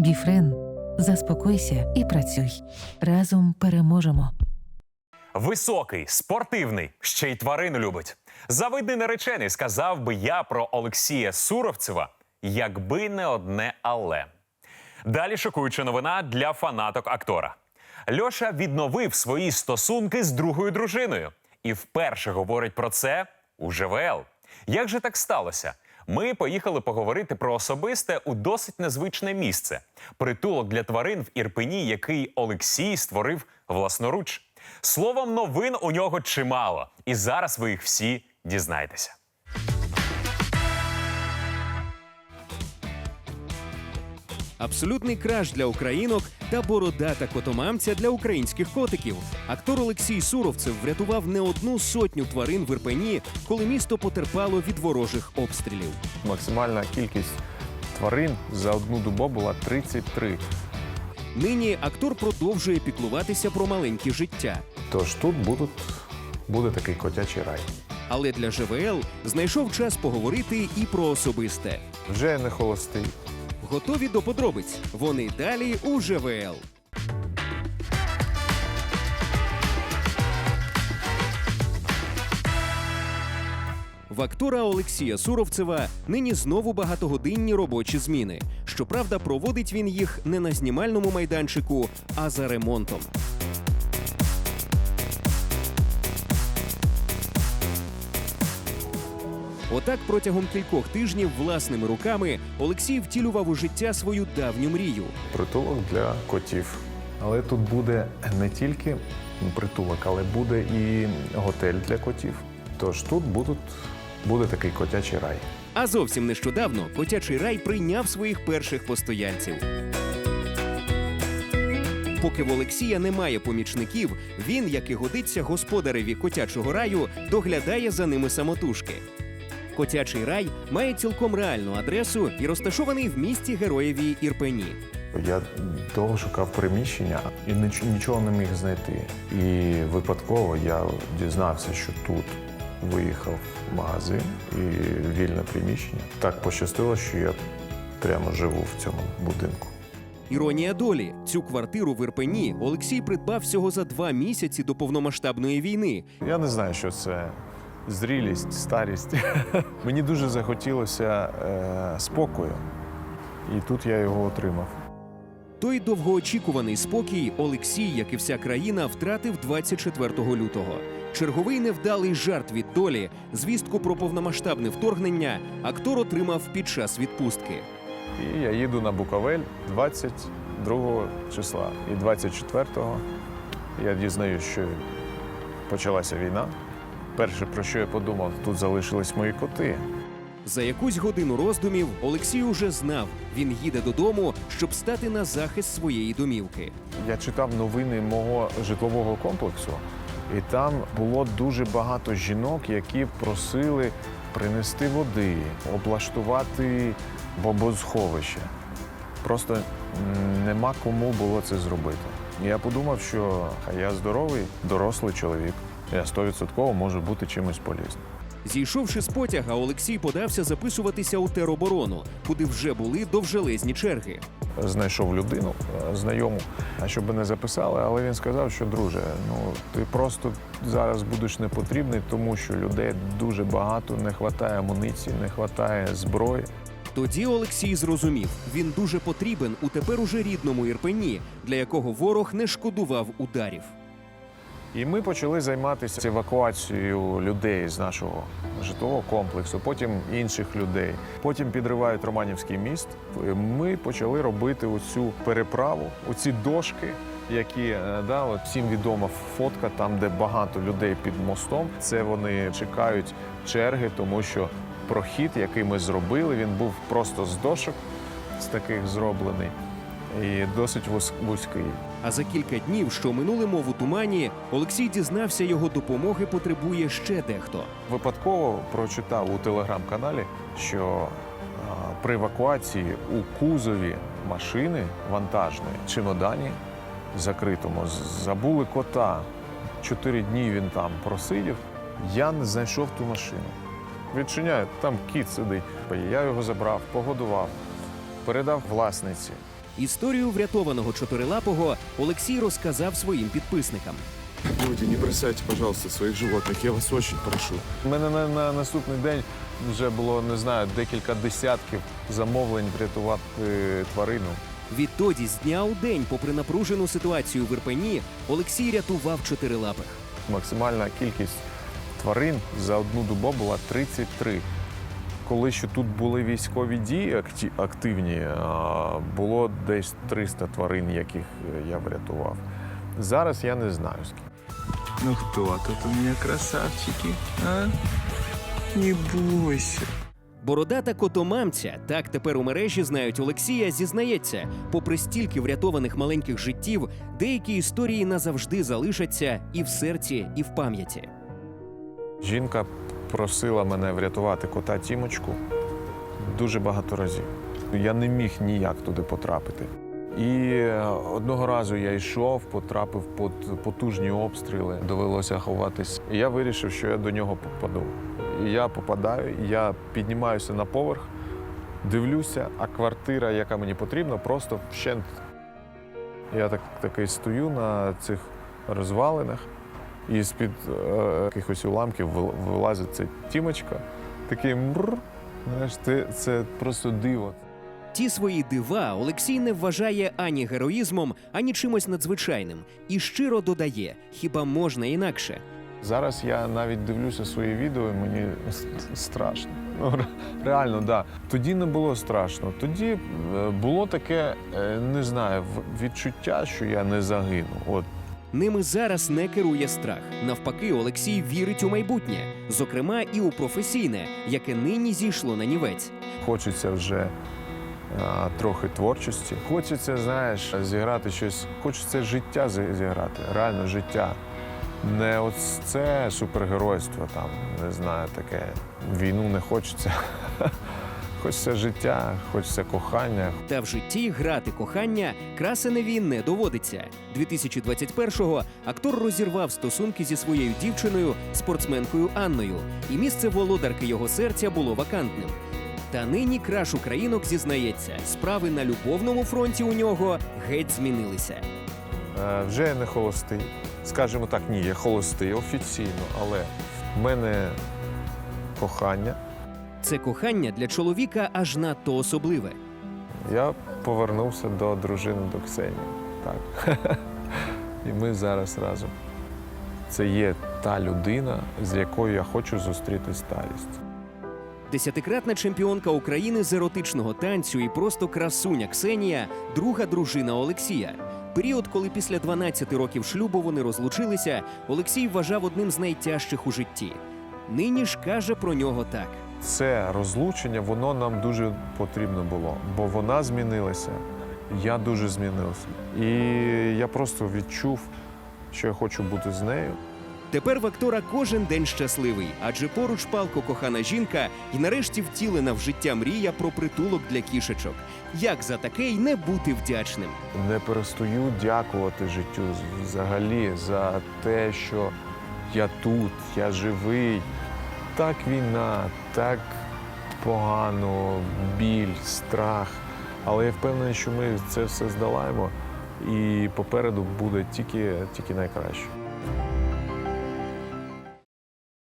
Біфрен, заспокойся і працюй. Разом переможемо. Високий, спортивний, ще й тварин любить. Завидний наречений сказав би я про Олексія Суровцева, якби не одне але. Далі шокуюча новина для фанаток актора. Льоша відновив свої стосунки з другою дружиною і вперше говорить про це у ЖВЛ. Як же так сталося? Ми поїхали поговорити про особисте у досить незвичне місце притулок для тварин в Ірпені, який Олексій створив власноруч. Словом, новин у нього чимало, і зараз ви їх всі дізнаєтеся. Абсолютний краш для українок та бородата котомамця для українських котиків. Актор Олексій Суровцев врятував не одну сотню тварин в Ірпені, коли місто потерпало від ворожих обстрілів. Максимальна кількість тварин за одну добу була 33. Нині актор продовжує піклуватися про маленькі життя. Тож тут будуть, буде такий котячий рай. Але для ЖВЛ знайшов час поговорити і про особисте. Вже не холостий. Готові до подробиць. Вони далі у ЖВЛ. В актора Олексія Суровцева нині знову багатогодинні робочі зміни. Щоправда, проводить він їх не на знімальному майданчику, а за ремонтом. Отак протягом кількох тижнів власними руками Олексій втілював у життя свою давню мрію. Притулок для котів. Але тут буде не тільки притулок, але буде і готель для котів. Тож тут будуть, буде такий котячий рай. А зовсім нещодавно котячий рай прийняв своїх перших постоянців. Поки в Олексія немає помічників, він, як і годиться господареві котячого раю, доглядає за ними самотужки. Котячий рай має цілком реальну адресу і розташований в місті Героєві Ірпені. Я довго шукав приміщення і ніч- нічого не міг знайти. І випадково я дізнався, що тут виїхав в магазин і вільне приміщення. Так пощастило, що я прямо живу в цьому будинку. Іронія долі. Цю квартиру в Ірпені Олексій придбав всього за два місяці до повномасштабної війни. Я не знаю, що це зрілість, старість. Мені дуже захотілося е, спокою, і тут я його отримав. Той довгоочікуваний спокій Олексій, як і вся країна, втратив 24 лютого. Черговий невдалий жарт від долі, звістку про повномасштабне вторгнення актор отримав під час відпустки. І я їду на Буковель 22 числа. І 24-го я дізнаюсь, що почалася війна. Перше, про що я подумав, тут залишились мої коти. За якусь годину роздумів Олексій уже знав, він їде додому, щоб стати на захист своєї домівки. Я читав новини мого житлового комплексу, і там було дуже багато жінок, які просили принести води, облаштувати бомбосховище. Просто нема кому було це зробити. Я подумав, що я здоровий, дорослий чоловік. Стовідсотково можу бути чимось полізним. Зійшовши з потяга, Олексій подався записуватися у тероборону, куди вже були довжелезні черги. знайшов людину е, знайому, а щоб не записали, але він сказав, що друже, ну ти просто зараз будеш не потрібний, тому що людей дуже багато, не вистачає амуніції, не вистачає зброї. Тоді Олексій зрозумів, він дуже потрібен у тепер уже рідному Ірпені, для якого ворог не шкодував ударів. І ми почали займатися евакуацією людей з нашого житлового комплексу, потім інших людей. Потім підривають Романівський міст. Ми почали робити оцю переправу, оці дошки, які е, да, от всім відома фотка, там, де багато людей під мостом. Це вони чекають черги, тому що прохід, який ми зробили, він був просто з дошок з таких зроблений і досить вузький. А за кілька днів, що минули мов у тумані, Олексій дізнався, його допомоги потребує ще дехто. Випадково прочитав у телеграм-каналі, що при евакуації у кузові машини вантажної чемодані закритому забули кота. Чотири дні він там просидів. Я не знайшов ту машину. Відчиняю, там кіт сидить. Я його забрав, погодував, передав власниці. Історію врятованого чотирилапого Олексій розказав своїм підписникам. Люди, не бросайте, пожалуйста, своих животных. Я вас очень прошу. У мене на, на наступний день вже було не знаю декілька десятків замовлень врятувати тварину. Відтоді, з дня у день, попри напружену ситуацію в Ірпені, Олексій рятував чотирилапих. Максимальна кількість тварин за одну добу була 33. Коли ще тут були військові дії активні, було десь 300 тварин, яких е, я врятував. Зараз я не знаю скільки. Ну кто тут у меня красавчики, а? Не бойся. Бородата котомамця, так тепер у мережі знають Олексія, зізнається, попри стільки врятованих маленьких життів, деякі історії назавжди залишаться і в серці, і в пам'яті. Жінка просила мене врятувати кота Тімочку дуже багато разів. Я не міг ніяк туди потрапити. І е, одного разу я йшов, потрапив під потужні обстріли, довелося ховатись. І я вирішив, що я до нього попаду. І я попадаю, я піднімаюся на поверх, дивлюся, а квартира, яка мені потрібна, просто вщент. Я так, такий стою на цих розвалинах, і з-під е, якихось уламків вил- вилазить ця тімочка. Такий мр. Знаєш, ти, це просто диво. Ті свої дива Олексій не вважає ані героїзмом, ані чимось надзвичайним, і щиро додає: хіба можна інакше? Зараз я навіть дивлюся свої відео, і мені страшно. Ну, реально, так. Да. Тоді не було страшно. Тоді е, було таке, е, не знаю, відчуття, що я не загину. От Ними зараз не керує страх. Навпаки, Олексій вірить у майбутнє, зокрема і у професійне, яке нині зійшло на нівець. хочеться вже а, трохи творчості. Хочеться, знаєш, зіграти щось, хочеться життя зіграти, реально життя. Не от це супергеройство, там, не знаю, таке. Війну не хочеться. Хочеться життя, хочеться кохання, Та в житті грати кохання красеневі не доводиться. 2021-го актор розірвав стосунки зі своєю дівчиною, спортсменкою Анною, і місце володарки його серця було вакантним. Та нині краш українок зізнається, справи на любовному фронті у нього геть змінилися. Е, Вже я не холостий. Скажімо так, ні, я холостий офіційно, але в мене кохання. Це кохання для чоловіка аж надто особливе. Я повернувся до дружини до Ксенії. Так. І ми зараз разом. Це є та людина, з якою я хочу зустріти старість. Десятикратна чемпіонка України з еротичного танцю і просто красуня Ксенія, друга дружина Олексія. Період, коли після 12 років шлюбу вони розлучилися, Олексій вважав одним з найтяжчих у житті. Нині ж каже про нього так. Це розлучення, воно нам дуже потрібно було, бо вона змінилася, я дуже змінився. І я просто відчув, що я хочу бути з нею. Тепер в актора кожен день щасливий, адже поруч палко кохана жінка і нарешті втілена в життя мрія про притулок для кішечок. Як за таке й не бути вдячним? не перестаю дякувати життю взагалі за те, що я тут, я живий. Так війна, так погано, біль, страх. Але я впевнений, що ми це все здолаємо, і попереду буде тільки, тільки найкраще.